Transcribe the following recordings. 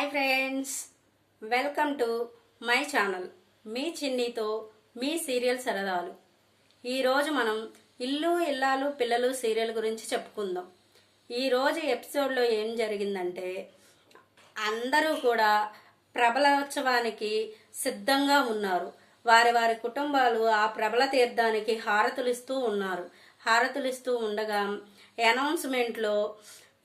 Hi friends. Welcome to my channel. మీ చిన్నితో మీ serial సరదాలు. ఈరోజు మనం ఇల్లు ఇల్లాలు పిల్లలు సీరియల్ గురించి చెప్పుకుందాం. ఈరోజు ఎపిసోడ్లో ఏం జరిగిందంటే అందరూ కూడా ప్రబలోత్సవానికి సిద్ధంగా ఉన్నారు. వారి వారి కుటుంబాలు ఆ ప్రబల తీర్థానికి హారతులు ఇస్తూ ఉన్నారు. హారతులు ఇస్తూ ఉండగా అనౌన్స్మెంట్లో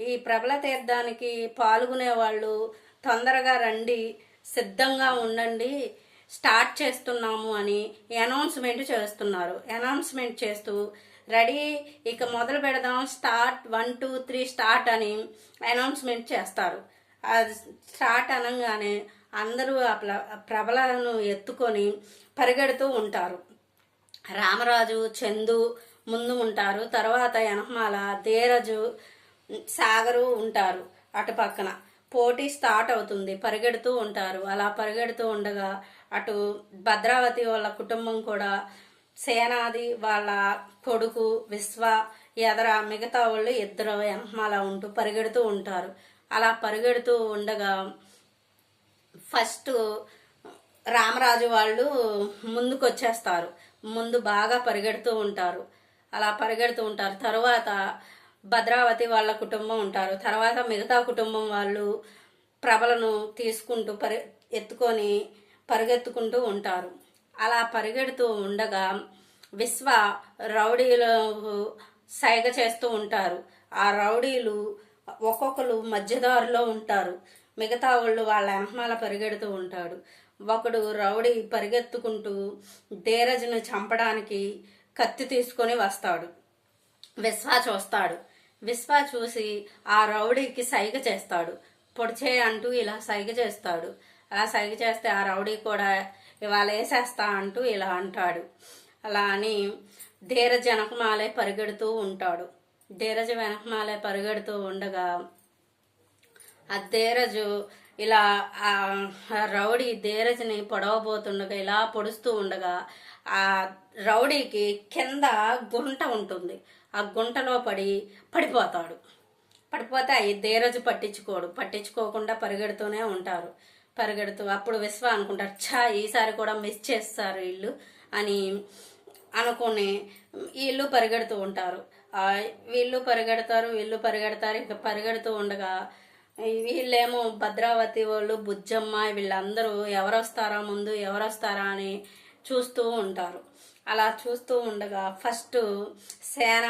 ఈ ప్రబల తీర్థానికి పాల్గొనే వాళ్ళు తొందరగా రండి సిద్ధంగా ఉండండి స్టార్ట్ చేస్తున్నాము అని అనౌన్స్మెంట్ చేస్తున్నారు. అనౌన్స్మెంట్ చేస్తూ రెడీ ఇక మొదలు పెడదాం start one two three start అని అనౌన్స్మెంట్ చేస్తారు. అది స్టార్ట్ అనగానే అందరూ ఆ ప్ల- ప్రబలను ఎత్తుకొని పరిగెడుతూ ఉంటారు. రామరాజు చందు ముందు ఉంటారు. తర్వాత యనమాల ధీరజు సాగరు ఉంటారు అటు పక్కన. పోటీ స్టార్ట్ అవుతుంది పరిగెడుతూ ఉంటారు. అలా పరిగెడుతూ ఉండగా అటు భద్రావతి వాళ్ళ కుటుంబం కూడా సేనాది వాళ్ళ కొడుకు విశ్వ ఎదర మిగతా వాళ్ళు ఇద్దరు అలా ఉంటూ పరిగెడుతూ ఉంటారు. అలా పరిగెడుతూ ఉండగా ఫస్ట్ రామరాజు వాళ్ళు ముందుకు వచ్చేస్తారు ముందు బాగా పరిగెడుతూ ఉంటారు. అలా పరిగెడుతూ ఉంటారు. తర్వాత భద్రావతి వాళ్ళ కుటుంబం ఉంటారు. తర్వాత మిగతా కుటుంబం వాళ్ళు ప్రభలను తీసుకుంటూ పరి ఎత్తుకొని పరిగెత్తుకుంటూ ఉంటారు. అలా పరిగెడుతూ ఉండగా విశ్వ రౌడీలు సైగ చేస్తూ ఉంటారు. ఆ రౌడీలు ఒక్కొక్కరు మధ్యదారిలో ఉంటారు. మిగతా వాళ్ళు వాళ్ళ వెనకమాల పరిగెడుతూ ఉంటాడు ఒకడు రౌడీ పరిగెత్తుకుంటూ ధీరజ్ను చంపడానికి కత్తి తీసుకొని వస్తాడు. విశ్వా చూస్తాడు. విశ్వ చూసి ఆ రౌడీకి సైగ చేస్తాడు. పొడిచే అంటూ ఇలా సైగ చేస్తాడు. అలా సైగ చేస్తే ఆ రౌడీ కూడా ఇవాళ వేసేస్తా అంటూ ఇలా అంటాడు. అలా అని ధీరజ్ వెనకమాలే పరిగెడుతూ ఉంటాడు. ధీరజ్ వెనకమాలే పరిగెడుతూ ఉండగా ఆ ధీరజు ఇలా ఆ రౌడీ ధీరజ్ని పొడవబోతుండగా ఇలా పొడుస్తూ ఉండగా ఆ రౌడీకి కింద గుంట ఉంటుంది. ఆ గుంటలో పడి పడిపోతాడు. పడిపోతే అవి రోజు పట్టించుకోడు. పట్టించుకోకుండా పరిగెడుతూనే ఉంటారు. పరిగెడుతూ అప్పుడు విశ్వ అనుకుంటారు ఛా ఈసారి కూడా మిస్ చేస్తారు వీళ్ళు అని అనుకుని వీళ్ళు పరిగెడుతూ ఉంటారు. వీళ్ళు పరిగెడతారు వీళ్ళు పరిగెడతారు ఇంకా పరిగెడుతూ ఉండగా వీళ్ళేమో భద్రావతి వాళ్ళు బుజ్జమ్మ వీళ్ళందరూ ఎవరు వస్తారా ముందు ఎవరొస్తారా అని చూస్తూ ఉంటారు. అలా చూస్తూ ఉండగా ఫస్ట్ సేన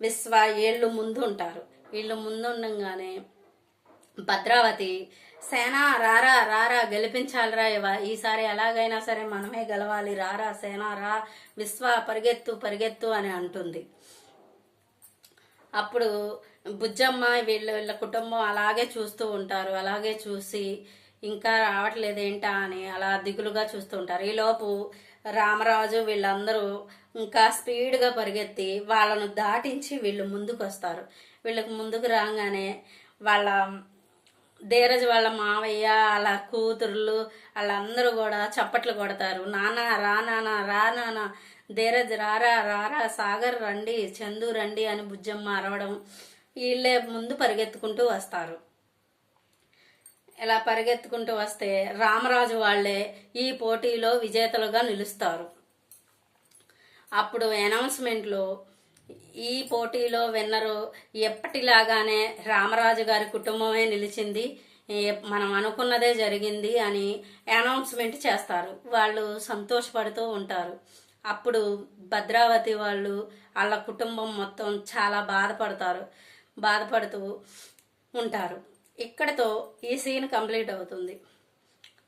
విశ్వ ఏళ్ళు ముందు ఉంటారు వీళ్ళు ముందుండగానే భద్రావతి సేన రారా రారా గెలిపించాలిరా ఇవా. ఈసారి ఎలాగైనా సరే మనమే గెలవాలి. రారా సేన రా విశ్వ పరిగెత్తు పరిగెత్తు అని అంటుంది. అప్పుడు బుజ్జమ్మ వీళ్ళ వీళ్ళ కుటుంబం అలాగే చూస్తూ ఉంటారు. అలాగే చూసి ఇంకా రావట్లేదు ఏంటా అని అలా దిగులుగా చూస్తూ ఉంటారు. ఈలోపు రామరాజు వీళ్ళందరూ ఇంకా స్పీడ్గా పరిగెత్తి వాళ్ళను దాటించి వీళ్ళు ముందుకు వస్తారు వీళ్ళకి ముందుకు రాగానే వాళ్ళ ధీరజ్ వాళ్ళ మావయ్య వాళ్ళ కూతుర్లు వాళ్ళందరూ కూడా చప్పట్లు కొడతారు. నానా రా నానా రా నానా ధీరజ్ రారా రారా సాగర్ రండి చందు రండి అని బుజ్జమ్మ అరవడం వీళ్ళే ముందు పరిగెత్తుకుంటూ వస్తారు. ఇలా పరిగెత్తుకుంటూ వస్తే రామరాజు వాళ్ళే ఈ పోటీలో విజేతలుగా నిలుస్తారు. అప్పుడు అనౌన్స్మెంట్లో ఈ పోటీలో విన్నరు ఎప్పటిలాగానే రామరాజు గారి కుటుంబమే నిలిచింది. మనం అనుకున్నదే జరిగింది అని అనౌన్స్మెంట్ చేస్తారు. వాళ్ళు సంతోషపడుతూ ఉంటారు. అప్పుడు భద్రావతి వాళ్ళు వాళ్ళ కుటుంబం మొత్తం చాలా బాధపడతారు. బాధపడుతూ ఉంటారు. ఇక్కడతో ఈ సీన్ కంప్లీట్ అవుతుంది.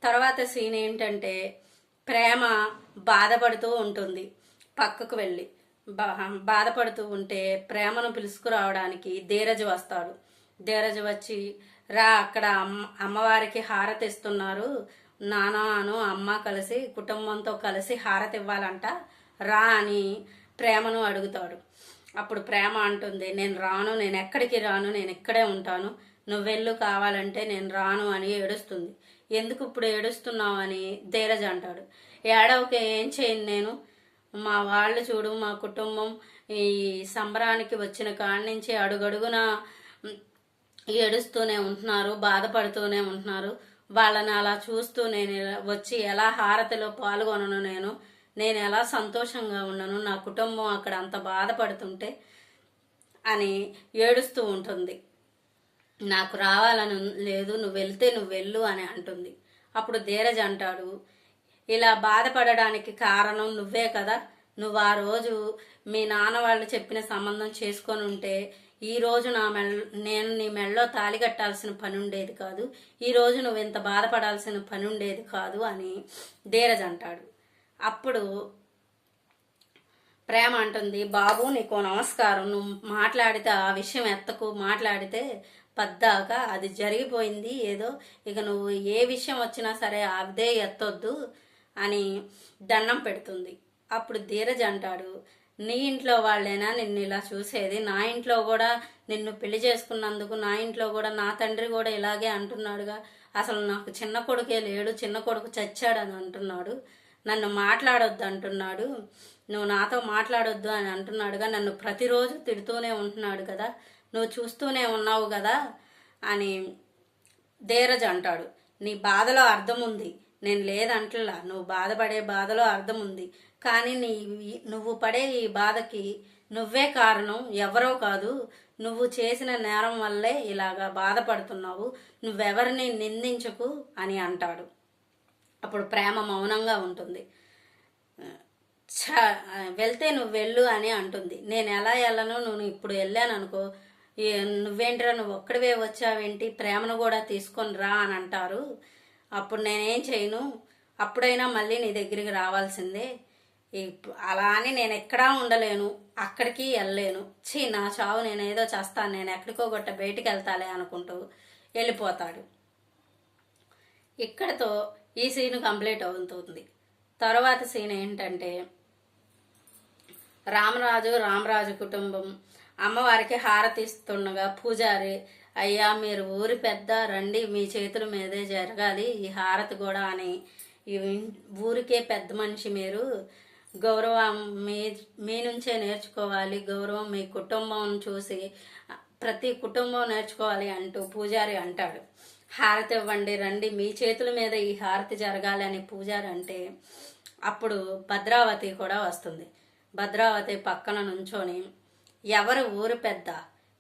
తర్వాత సీన్ ఏంటంటే ప్రేమ బాధపడుతూ ఉంటుంది పక్కకు వెళ్ళి. బా బాధపడుతూ ఉంటే ప్రేమను పిలుచుకురావడానికి ధీరజ్ వస్తాడు. ధీరజ్ వచ్చి రా అక్కడ అమ్మ అమ్మవారికి హారతి ఇస్తున్నారు. నాన్నను అమ్మ కలిసి కుటుంబంతో కలిసి హారతి ఇవ్వాలంట. రా అని ప్రేమను అడుగుతాడు. అప్పుడు ప్రేమ అంటుంది నేను రాను నేను ఎక్కడికి రాను నేను ఇక్కడే ఉంటాను. నువ్వెళ్ళు కావాలంటే నేను రాను అని ఏడుస్తుంది. ఎందుకు ఇప్పుడు ఏడుస్తున్నావు అని ధీరజ్ అంటాడు. ఏడవకే ఏం చేయను నేను? మా వాళ్ళు చూడు మా కుటుంబం ఈ సంబరానికి వచ్చిన కాడి నుంచి అడుగడుగున ఏడుస్తూనే ఉంటున్నారు బాధపడుతూనే ఉంటున్నారు. వాళ్ళని అలా చూస్తూ నేను వచ్చి ఎలా హారతిలో పాల్గొనను నేను? నేను ఎలా సంతోషంగా ఉన్నాను నా కుటుంబం అక్కడ అంత బాధపడుతుంటే అని ఏడుస్తూ ఉంటుంది. నాకు రావాలని లేదు నువ్వు వెళ్తే నువ్వు వెళ్ళు అని అంటుంది. అప్పుడు ధీరజ్ అంటాడు ఇలా బాధపడడానికి కారణం నువ్వే కదా. నువ్వు ఆ రోజు మీ నాన్న వాళ్ళు చెప్పిన సంబంధం చేసుకొని ఉంటే ఈ రోజు నా మెల్ నేను నీ మెళ్ళలో తాళి కట్టాల్సిన పని ఉండేది కాదు. ఈ రోజు నువ్వు ఇంత బాధపడాల్సిన పని ఉండేది కాదు అని ధీరజ్ అంటాడు. అప్పుడు ప్రేమ అంటుంది బాబు నీకు నమస్కారం. నువ్వు మాట్లాడితే ఆ విషయం ఎత్తకు. మాట్లాడితే పద్దాకా అది జరిగిపోయింది. ఏదో ఇక నువ్వు ఏ విషయం వచ్చినా సరే అదే ఎత్తొద్దు అని దండం పెడుతుంది. అప్పుడు ధీరజ్ అంటాడు నీ ఇంట్లో వాళ్ళేనా నిన్ను ఇలా చూసేది? నా ఇంట్లో కూడా నిన్ను పెళ్ళి చేసుకున్నందుకు నా ఇంట్లో కూడా నా తండ్రి కూడా ఇలాగే అంటున్నాడుగా. అసలు నాకు చిన్న కొడుకే లేడు చిన్న కొడుకు చచ్చాడని అంటున్నాడు. నన్ను మాట్లాడొద్దు అంటున్నాడు. నువ్వు నాతో మాట్లాడొద్దు అని అంటున్నాడుగా. నన్ను ప్రతిరోజు తిడుతూనే ఉంటున్నాడు కదా. నువ్వు చూస్తూనే ఉన్నావు కదా అని ధీరజ్ అంటాడు. నీ బాధలో అర్థం ఉంది నేను లేదంటలా. నువ్వు బాధపడే బాధలో అర్థం ఉంది కానీ నీ నువ్వు పడే ఈ బాధకి నువ్వే కారణం. ఎవరో కాదు. నువ్వు చేసిన నేరం వల్లే ఇలాగా బాధపడుతున్నావు. నువ్వెవరిని నిందించకు అని అంటాడు. అప్పుడు ప్రేమ మౌనంగా ఉంటుంది. వెళ్తే నువ్వు వెళ్ళు అని అంటుంది. నేను ఎలా వెళ్ళను? నువ్వు ఇప్పుడు వెళ్ళాను అనుకో నువ్వేంట్రా నువ్వు ఒక్కడివే వచ్చావేంటి? ప్రేమను కూడా తీసుకొని రా అని అంటారు. అప్పుడు నేనేం చేయను? అప్పుడైనా మళ్ళీ నీ దగ్గరికి రావాల్సిందే. అలా అని నేను ఎక్కడా ఉండలేను. అక్కడికి వెళ్ళలేను. ఛీ నా చావు నేను ఏదో చేస్తాను. నేను ఎక్కడికో గొట్ట బయటికి వెళ్తాలే అనుకుంటూ వెళ్ళిపోతాడు. ఇక్కడతో ఈ సీన్ కంప్లీట్ అవుతుంది. తర్వాత సీన్ ఏంటంటే రామరాజు రామరాజు కుటుంబం అమ్మవారికి హారతి ఇస్తుండగా పూజారి అయ్యా మీరు ఊరి పెద్ద రండి మీ చేతుల మీదే జరగాలి ఈ హారతి కూడా అని. ఊరికే పెద్ద మనిషి మీరు గౌరవం మీ మీ నుంచే నేర్చుకోవాలి గౌరవం మీ కుటుంబం చూసి ప్రతి కుటుంబం నేర్చుకోవాలి అంటూ పూజారి అంటాడు. హారతి ఇవ్వండి రండి మీ చేతుల మీద ఈ హారతి జరగాలి అని పూజారి అంటే అప్పుడు భద్రావతి కూడా వస్తుంది. భద్రావతి పక్కన నుంచొని ఎవరు ఊరు పెద్ద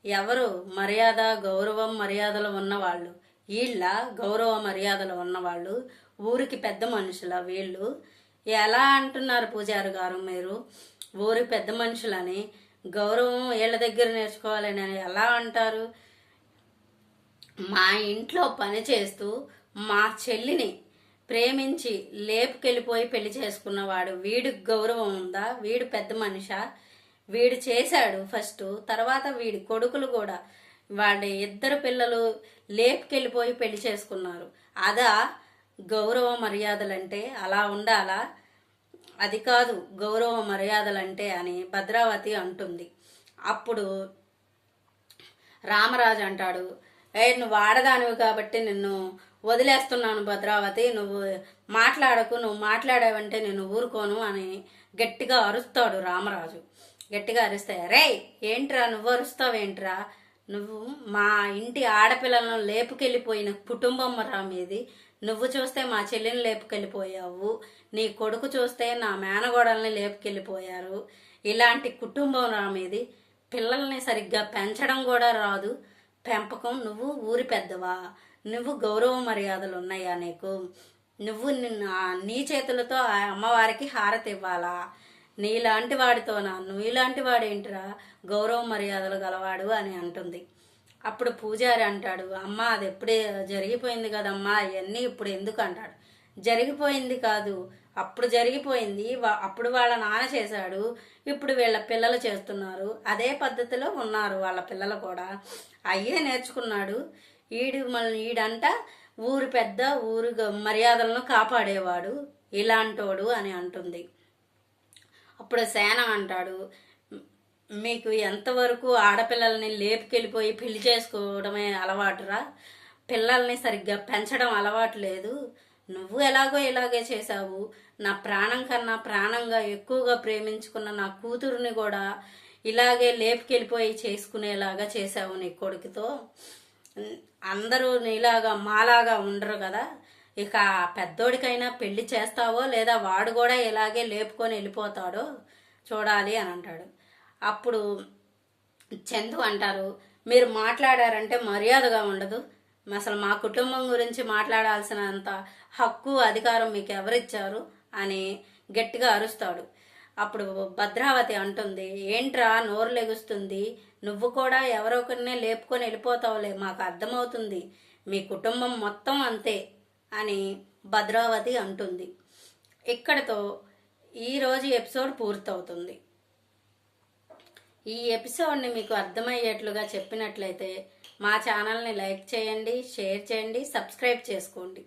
ఎవరు మర్యాద గౌరవం మర్యాదలు ఉన్నవాళ్ళు. వీళ్ళ గౌరవ మర్యాదలు ఉన్నవాళ్ళు. ఊరికి పెద్ద మనుషుల వీళ్ళు. ఎలా అంటున్నారు పూజారి గారు మీరు? ఊరి పెద్ద మనుషులని గౌరవం వీళ్ళ దగ్గర నేర్చుకోవాలని ఎలా అంటారు? మా ఇంట్లో పని చేస్తూ మా చెల్లిని ప్రేమించి లేపుకెళ్ళిపోయి పెళ్ళి చేసుకున్నవాడు. వీడికి గౌరవం ఉందా? వీడు పెద్ద మనిషా? వీడు చేశాడు ఫస్ట్ తర్వాత వీడి కొడుకులు కూడా వాళ్ళ ఇద్దరు పిల్లలు లేపుకెళ్ళిపోయి పెళ్ళి చేసుకున్నారు. అదా గౌరవ మర్యాదలంటే అలా ఉండాలా? అది కాదు గౌరవ మర్యాదలంటే అని భద్రావతి అంటుంది. అప్పుడు రామరాజు అంటాడు ఏ నువ్వు ఆడదానివి కాబట్టి నిన్ను వదిలేస్తున్నాను భద్రావతి. నువ్వు మాట్లాడకు నువ్వు మాట్లాడావంటే నేను ఊరుకోను అని గట్టిగా అరుస్తాడు రామరాజు. గట్టిగా అరుస్తాయి? రే ఏంట్రా నువ్వు అరుస్తావేంట్రా? నువ్వు మా ఇంటి ఆడపిల్లలను లేపుకెళ్ళిపోయిన కుటుంబం రా మీది. నువ్వు చూస్తే మా చెల్లిని లేపుకెళ్ళిపోయావు. నీ కొడుకు చూస్తే నా మేనగోడల్ని లేపుకెళ్ళిపోయారు. ఇలాంటి కుటుంబం రా మీది. పిల్లల్ని సరిగ్గా పెంచడం కూడా రాదు. పెంపకం నువ్వు ఊరి పెద్దవా? నువ్వు గౌరవ మర్యాదలు ఉన్నాయా నీకు? నువ్వు నిన్న- నీ చేతులతో ఆ అమ్మవారికి హారతి ఇవ్వాలా నీలాంటి వాడితోనా నువ్వు ఇలాంటి వాడేంటిరా? గౌరవ మర్యాదలు గలవాడు అని అంటుంది. అప్పుడు పూజారి అంటాడు అమ్మ అది ఎప్పుడే జరిగిపోయింది కదమ్మా? అవన్నీ ఇప్పుడు ఎందుకు అంటాడు? జరిగిపోయింది కాదు. అప్పుడు జరిగిపోయింది. అప్పుడు వాళ్ళ నాన్న చేశాడు. ఇప్పుడు వీళ్ళ పిల్లలు చేస్తున్నారు. అదే పద్ధతిలో ఉన్నారు వాళ్ళ పిల్లలు కూడా. అయ్యే నేర్చుకున్నాడు. ఈడు మళ్ళీ ఈడంట ఊరు పెద్ద ఊరు మర్యాదలను కాపాడేవాడు. ఇలాంటోడు అని అంటుంది. అప్పుడు సేన అంటాడు మీకు ఎంతవరకు ఆడపిల్లల్ని లేపుకెళ్ళిపోయి పెళ్ళి చేసుకోవడమే అలవాటురా? పిల్లల్ని సరిగ్గా పెంచడం అలవాటు లేదు. నువ్వు ఎలాగో ఇలాగే చేశావు. నా ప్రాణం కన్నా ప్రాణంగా ఎక్కువగా ప్రేమించుకున్న నా కూతురుని కూడా ఇలాగే లేపుకెళ్ళిపోయి చేసుకునేలాగా చేశావు నీ కొడుకుతో. అందరూ నీలాగా మాలాగా ఉండరు కదా. ఇక పెద్దోడికైనా పెళ్ళి చేస్తావో లేదా వాడు కూడా ఇలాగే లేపుకొని వెళ్ళిపోతాడో చూడాలి అని అంటాడు. అప్పుడు చందు అంటారు మీరు మాట్లాడారంటే మర్యాదగా ఉండదు. అసలు మా కుటుంబం గురించి మాట్లాడాల్సినంత హక్కు అధికారం మీకు ఎవరిచ్చారు అని గట్టిగా అరుస్తాడు. అప్పుడు భద్రావతి అంటుంది ఏంట్రా నోరు లెగుస్తుంది నువ్వు కూడా ఎవరో ఒకరినే లేపుకొని వెళ్ళిపోతావులే మాకు అర్థమవుతుంది. మీ కుటుంబం మొత్తం అంతే. అని భద్రావతి అంటుంది. ఇక్కడతో ఈరోజు ఎపిసోడ్ పూర్తవుతుంది. ఈ ఎపిసోడ్ని మీకు అర్థమయ్యేట్లుగా చెప్పినట్లయితే మా ఛానల్ని లైక్ చేయండి షేర్ చేయండి సబ్స్క్రైబ్ చేసుకోండి.